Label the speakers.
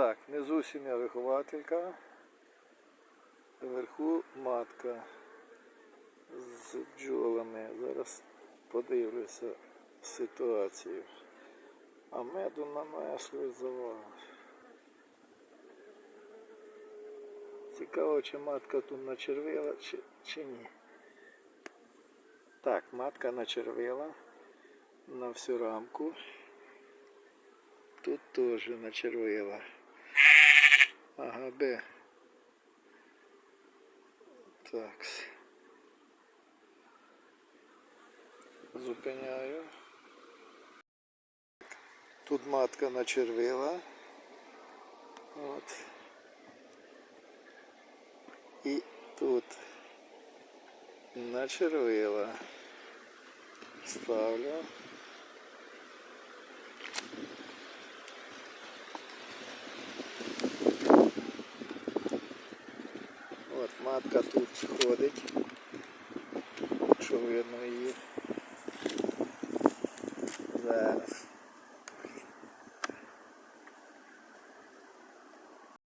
Speaker 1: Так, внизу сім'я вихователька, вверху матка з бджолами. Зараз подивлюся ситуацію. А меду нанесли завал. Цікаво, чи матка тут начервила, чи, чи ні. Так, матка начервила на всю рамку. Тут теж начервила. Ага, Б. Так. Зупиняю. Тут матка начервила. От. І тут начервила. Ставлю. От матка тут ходить. якщо видно її. Зараз.